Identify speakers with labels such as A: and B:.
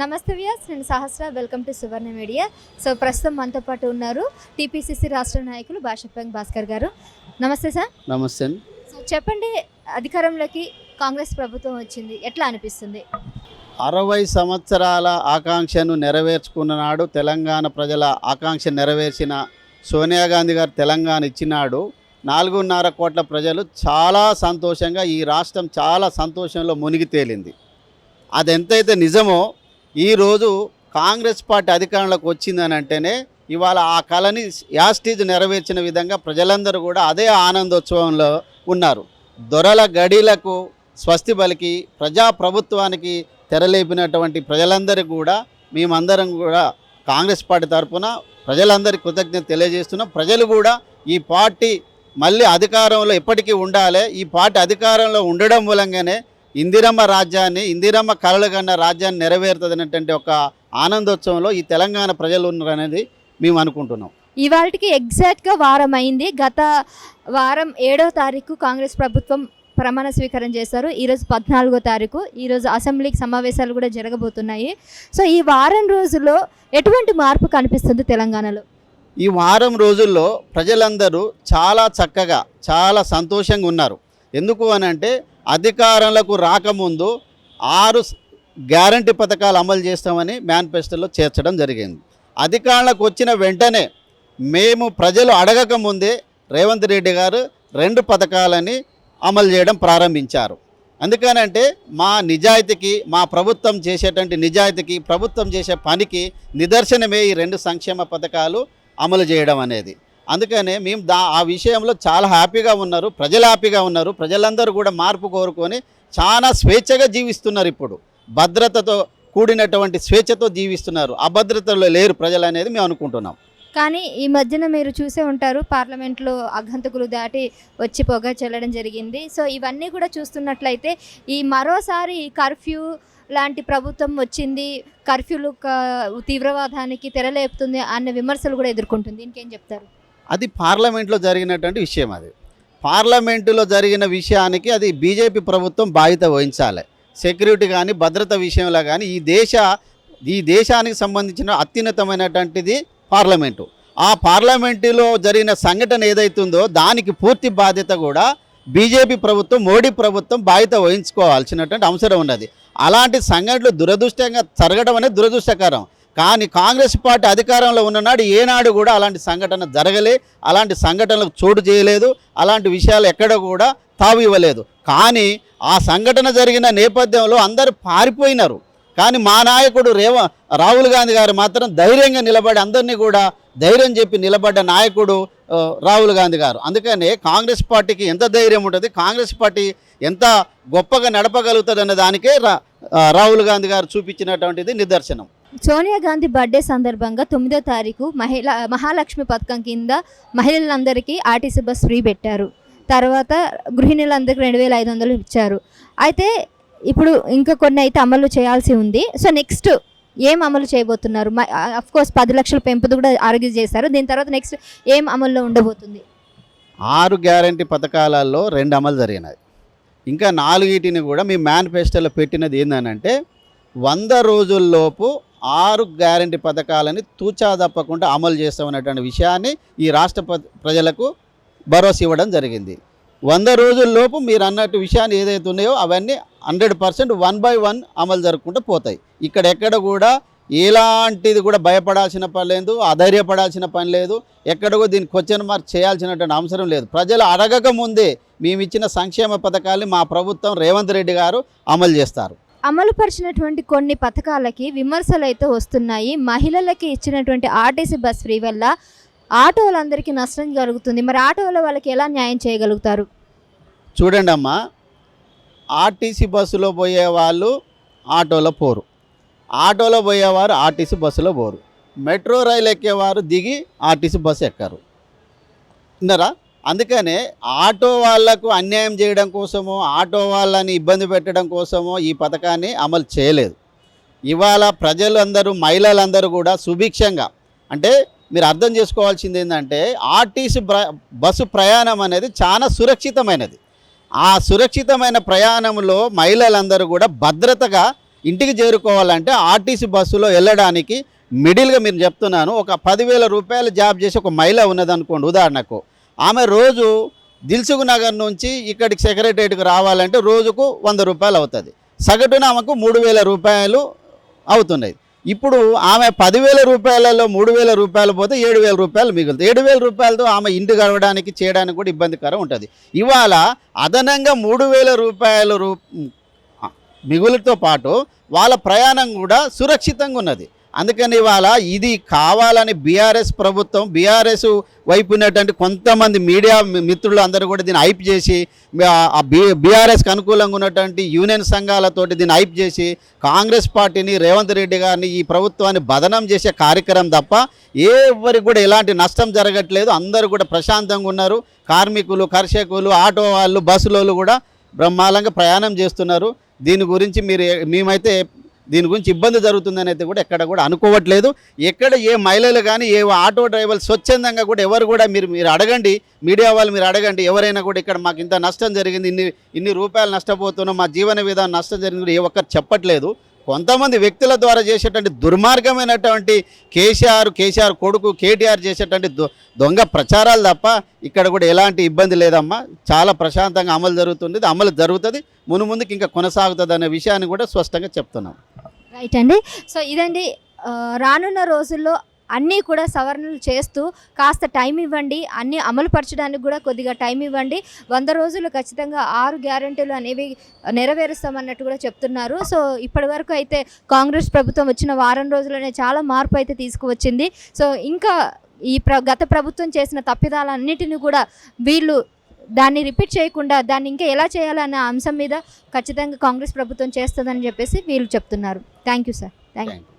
A: నమస్తే వ్యాస్ నేను Sahasra. Welcome to Suvarna media. So ప్రస్తుతం మనతో పాటు ఉన్నారు టీపీసీసీ రాష్ట్ర నాయకులు భాషపంగ్ భాస్కర్ గారు. నమస్తే సార్.
B: నమస్తే.
A: సో చెప్పండి అధికారంలోకి కాంగ్రెస్ ప్రభుత్వం వచ్చింది. ఎట్లా అనిపిస్తుంది?
B: అరవై సంవత్సరాల ఆకాంక్షను నెరవేర్చుకున్న నాడు తెలంగాణ ప్రజల ఆకాంక్ష నెరవేర్చిన సోనియా గాంధీ గారు తెలంగాణ ఇచ్చినాడు. నాలుగున్నర కోట్ల ప్రజలు చాలా సంతోషంగా ఈ రాష్ట్రం చాలా సంతోషంలో మునిగి తేలింది. అది ఎంతైతే నిజమో ఈరోజు కాంగ్రెస్ పార్టీ అధికారంలోకి వచ్చిందని అంటేనే ఇవాళ ఆ కళని యాస్టీజ్ నెరవేర్చిన విధంగా ప్రజలందరూ కూడా అదే ఆనందోత్సవంలో ఉన్నారు. దొరల గడీలకు స్వస్తి పలికి ప్రజాప్రభుత్వానికి తెరలేపినటువంటి ప్రజలందరికీ కూడా మేమందరం కూడా కాంగ్రెస్ పార్టీ తరఫున ప్రజలందరికీ కృతజ్ఞత తెలియజేస్తున్నాం. ప్రజలు కూడా ఈ పార్టీ మళ్ళీ అధికారంలో ఎప్పటికీ ఉండాలి. ఈ పార్టీ అధికారంలో ఉండడం మూలంగానే ఇందిరమ్మ రాజ్యాన్ని ఇందిరమ్మ కలలు కన్న రాజ్యాన్ని నెరవేరుతుందనేటువంటి ఒక ఆనందోత్సవంలో ఈ తెలంగాణ ప్రజలు ఉన్నారనేది మేము అనుకుంటున్నాం.
A: ఇవాళకి ఎగ్జాక్ట్గా వారం అయింది గత వారం ఏడో తారీఖు కాంగ్రెస్ ప్రభుత్వం ప్రమాణ స్వీకారం చేశారు. ఈరోజు పద్నాలుగో తారీఖు. ఈరోజు అసెంబ్లీకి సమావేశాలు కూడా జరగబోతున్నాయి. సో ఈ వారం రోజుల్లో ఎటువంటి మార్పు కనిపిస్తుంది తెలంగాణలో?
B: ఈ వారం రోజుల్లో ప్రజలందరూ చాలా చక్కగా చాలా సంతోషంగా ఉన్నారు. ఎందుకు అని అంటే అధికారంలోకి రాకముందు ఆరు గ్యారంటీ పథకాలు అమలు చేస్తామని మేనిఫెస్టోలో చేర్చడం జరిగింది. అధికారంలోకి వచ్చిన వెంటనే మేము ప్రజలు అడగక ముందే రేవంత్ రెడ్డి గారు రెండు పథకాలని అమలు చేయడం ప్రారంభించారు. ఎందుకనంటే మా నిజాయితీకి మా ప్రభుత్వం చేసేటువంటి నిజాయితీకి ప్రభుత్వం చేసే పనికి నిదర్శనమే ఈ రెండు సంక్షేమ పథకాలు అమలు చేయడం అనేది. అందుకనే మేము దా ఆ విషయంలో చాలా హ్యాపీగా ఉన్నారు ప్రజలు హ్యాపీగా ఉన్నారు ప్రజలందరూ కూడా మార్పు కోరుకొని చాలా స్వేచ్ఛగా జీవిస్తున్నారు ఇప్పుడు. భద్రతతో కూడినటువంటి స్వేచ్ఛతో జీవిస్తున్నారు. అభద్రతలో లేరు ప్రజలు అనేది మేము అనుకుంటున్నాం.
A: కానీ ఈ మధ్యన మీరు చూసే ఉంటారు పార్లమెంట్లో అగంతకులు దాటి వచ్చి పొగ చెల్లడం జరిగింది. సో ఇవన్నీ కూడా చూస్తున్నట్లయితే ఈ మరోసారి కర్ఫ్యూ లాంటి ప్రభుత్వం వచ్చింది కర్ఫ్యూలు తీవ్రవాదానికి తెరలేపుతుంది అన్న విమర్శలు కూడా ఎదుర్కొంటుంది. ఇంకేం చెప్తారు?
B: అది పార్లమెంట్లో జరిగినటువంటి విషయం అది. పార్లమెంటులో జరిగిన విషయానికి అది బీజేపీ ప్రభుత్వం బాధ్యత వహించాలి. సెక్యూరిటీ కానీ భద్రత విషయంలో కానీ ఈ దేశ ఈ దేశానికి సంబంధించిన అత్యున్నతమైనటువంటిది పార్లమెంటు. ఆ పార్లమెంటులో జరిగిన సంఘటన ఏదైతుందో దానికి పూర్తి బాధ్యత కూడా బీజేపీ ప్రభుత్వం మోడీ ప్రభుత్వం బాధ్యత వహించుకోవాల్సినటువంటి అవసరం ఉన్నది. అలాంటి సంఘటనలు దురదృష్టంగా జరగడం అనేది దురదృష్టకరం. కానీ కాంగ్రెస్ పార్టీ అధికారంలో ఉన్ననాడు ఏనాడు కూడా అలాంటి సంఘటన జరగలే అలాంటి సంఘటనలకు చోటు చేయలేదు అలాంటి విషయాలు ఎక్కడ కూడా తావు ఇవ్వలేదు. కానీ ఆ సంఘటన జరిగిన నేపథ్యంలో అందరూ పారిపోయినారు. కానీ మా నాయకుడు రేవ రాహుల్ గాంధీ గారు మాత్రం ధైర్యంగా నిలబడి అందరినీ కూడా ధైర్యం చెప్పి నిలబడ్డ నాయకుడు రాహుల్ గాంధీ గారు. అందుకనే కాంగ్రెస్ పార్టీకి ఎంత ధైర్యం ఉంటుంది కాంగ్రెస్ పార్టీ ఎంత గొప్పగా నడపగలుగుతుంది దానికే రా- రాహుల్ గాంధీ గారు చూపించినటువంటిది నిదర్శనం.
A: సోనియా గాంధీ బర్త్డే సందర్భంగా తొమ్మిదో తారీఖు మహిళ మహాలక్ష్మి పథకం కింద మహిళలందరికీ ఆర్టీసీ బస్ ఫ్రీ పెట్టారు. తర్వాత గృహిణులందరికీ రెండు వేల ఐదు వందలు ఇచ్చారు. అయితే ఇప్పుడు ఇంకా కొన్ని అయితే అమలు చేయాల్సి ఉంది. సో నెక్స్ట్ ఏం అమలు చేయబోతున్నారు? అఫ్ కోర్స్ పది లక్షల పెంపుది కూడా ఆరోగ్య చేశారు. దీని తర్వాత నెక్స్ట్ ఏం అమల్లో ఉండబోతుంది?
B: ఆరు గ్యారంటీ పథకాలలో రెండు అమలు జరిగినాయి. ఇంకా నాలుగిటిని కూడా మీ మేనిఫెస్టోలో పెట్టినది ఏంటంటే వంద రోజుల్లోపు ఆరు గ్యారంటీ పథకాలని తూచా తప్పకుండా అమలు చేస్తామనేటువంటి విషయాన్ని ఈ రాష్ట్ర ప్ర- ప్రజలకు భరోసా ఇవ్వడం జరిగింది. వంద రోజుల్లోపు మీరు అన్నట్టు విషయాన్ని ఏదైతే ఉన్నాయో అవన్నీ hundred percent one by one అమలు జరుపుకుంటూ పోతాయి. ఇక్కడ ఎక్కడ కూడా ఎలాంటిది కూడా భయపడాల్సిన పని లేదు అధైర్యపడాల్సిన పని లేదు ఎక్కడికో దీన్ని క్వశ్చన్ మార్క్ చేయాల్సినటువంటి అవసరం లేదు. ప్రజలు అడగక ముందే మేము ఇచ్చిన సంక్షేమ పథకాల్ని మా ప్రభుత్వం రేవంత్ రెడ్డి గారు అమలు చేస్తారు.
A: అమలుపరిచినటువంటి కొన్ని పథకాలకి విమర్శలు అయితే వస్తున్నాయి. మహిళలకి ఇచ్చినటువంటి ఆర్టీసీ బస్ ఫ్రీ వల్ల ఆటోలందరికీ నష్టం కలుగుతుంది మరి ఆటోల వాళ్ళకి ఎలా న్యాయం చేయగలుగుతారు?
B: చూడండి అమ్మా ఆర్టీసీ బస్సులో పోయే వాళ్ళు ఆటోలో పోరు. ఆటోలో పోయేవారు ఆర్టీసీ బస్సులో పోరు. మెట్రో రైలు ఎక్కేవారు దిగి ఆర్టీసీ బస్సు ఎక్కారు. విన్నారా? అందుకనే ఆటో వాళ్ళకు అన్యాయం చేయడం కోసమో ఆటో వాళ్ళని ఇబ్బంది పెట్టడం కోసమో ఈ పథకాన్ని అమలు చేయలేదు. ఇవాళ ప్రజలందరూ మహిళలందరూ కూడా సుభిక్షంగా అంటే మీరు అర్థం చేసుకోవాల్సింది ఏంటంటే ఆర్టీసీ బస్సు ప్రయాణం అనేది చాలా సురక్షితమైనది. ఆ సురక్షితమైన ప్రయాణంలో మహిళలందరూ కూడా భద్రతగా ఇంటికి చేరుకోవాలంటే ఆర్టీసీ బస్సులో వెళ్ళడానికి మిడిల్గా మీరు చెప్తున్నాను ఒక పదివేల రూపాయలు జాబ్ చేసి ఒక మహిళ ఉన్నదనుకోండి ఉదాహరణకు. ఆమె రోజు దిల్సుఖ్ నగర్ నుంచి ఇక్కడికి సెక్రటరేట్కి రావాలంటే రోజుకు వంద రూపాయలు అవుతుంది. సగటున ఆమెకు మూడు వేల రూపాయలు అవుతున్నాయి. ఇప్పుడు ఆమె పదివేల రూపాయలలో మూడు వేల రూపాయలు పోతే ఏడు వేల రూపాయలు మిగులుతాయి. ఏడు వేల రూపాయలతో ఆమె ఇంటి గడవడానికి చేయడానికి కూడా ఇబ్బందికరం ఉంటుంది. ఇవాళ అదనంగా మూడు వేల రూపాయలు రూ మిగులుతో పాటు వాళ్ళ ప్రయాణం కూడా సురక్షితంగా ఉన్నది. అందుకని ఇవాళ ఇది కావాలని బీఆర్ఎస్ ప్రభుత్వం బీఆర్ఎస్ వైపు ఉన్నటువంటి కొంతమంది మీడియా మిత్రులు అందరూ కూడా దీన్ని హైప్ చేసి బీఆర్ఎస్కి అనుకూలంగా ఉన్నటువంటి యూనియన్ సంఘాలతోటి దీన్ని హైప్ చేసి కాంగ్రెస్ పార్టీని రేవంత్ రెడ్డి గారిని ఈ ప్రభుత్వాన్ని బదనం చేసే కార్యక్రమం తప్ప ఎవరికి కూడా ఎలాంటి నష్టం జరగట్లేదు. అందరూ కూడా ప్రశాంతంగా ఉన్నారు. కార్మికులు కర్షకులు ఆటో వాళ్ళు బస్సులోళ్ళు కూడా బ్రహ్మాండంగా ప్రయాణం చేస్తున్నారు. దీని గురించి మీరు మేమైతే దీని గురించి ఇబ్బంది జరుగుతుందని అయితే కూడా ఎక్కడ కూడా అనుకోవట్లేదు. ఎక్కడ ఏ మహిళలు కానీ ఏ ఆటో డ్రైవర్లు స్వచ్ఛందంగా కూడా ఎవరు కూడా మీరు మీరు అడగండి. మీడియా వాళ్ళు మీరు అడగండి. ఎవరైనా కూడా ఇక్కడ మాకు ఇంత నష్టం జరిగింది ఇన్ని ఇన్ని రూపాయలు నష్టపోతున్నాం మా జీవన విధానం నష్టం జరిగింది ఏ ఒక్కరు చెప్పట్లేదు. కొంతమంది వ్యక్తుల ద్వారా చేసేటువంటి దుర్మార్గమైనటువంటి కేసీఆర్ కేసీఆర్ కొడుకు కేటీఆర్ చేసేటువంటి దొ- దొంగ ప్రచారాలు తప్ప ఇక్కడ కూడా ఎలాంటి ఇబ్బంది లేదమ్మా. చాలా ప్రశాంతంగా అమలు జరుగుతుంది అమలు జరుగుతుంది. మును ముందుకు ఇంకా కొనసాగుతుంది అనే విషయాన్ని కూడా స్పష్టంగా చెప్తున్నాం.
A: రైట్ అండి. సో ఇదండి రానున్న రోజుల్లో అన్నీ కూడా సవరణలు చేస్తూ కాస్త టైం ఇవ్వండి అన్నీ అమలు పరచడానికి కూడా కొద్దిగా టైం ఇవ్వండి. వంద రోజులు ఖచ్చితంగా ఆరు గ్యారంటీలు అనేవి నెరవేరుస్తామన్నట్టు కూడా చెప్తున్నారు. సో ఇప్పటి వరకు అయితే కాంగ్రెస్ ప్రభుత్వం వచ్చిన వారం రోజుల్లోనే చాలా మార్పు అయితే తీసుకువచ్చింది. సో ఇంకా ఈ ప్ర గత ప్రభుత్వం చేసిన తప్పిదాలన్నిటిని కూడా వీళ్ళు దాన్ని రిపీట్ చేయకుండా దాన్ని ఇంకా ఎలా చేయాలన్న అంశం మీద ఖచ్చితంగా కాంగ్రెస్ ప్రభుత్వం చేస్తుందని చెప్పేసి వీళ్ళు చెప్తున్నారు. Thank you sir thank you
B: thank you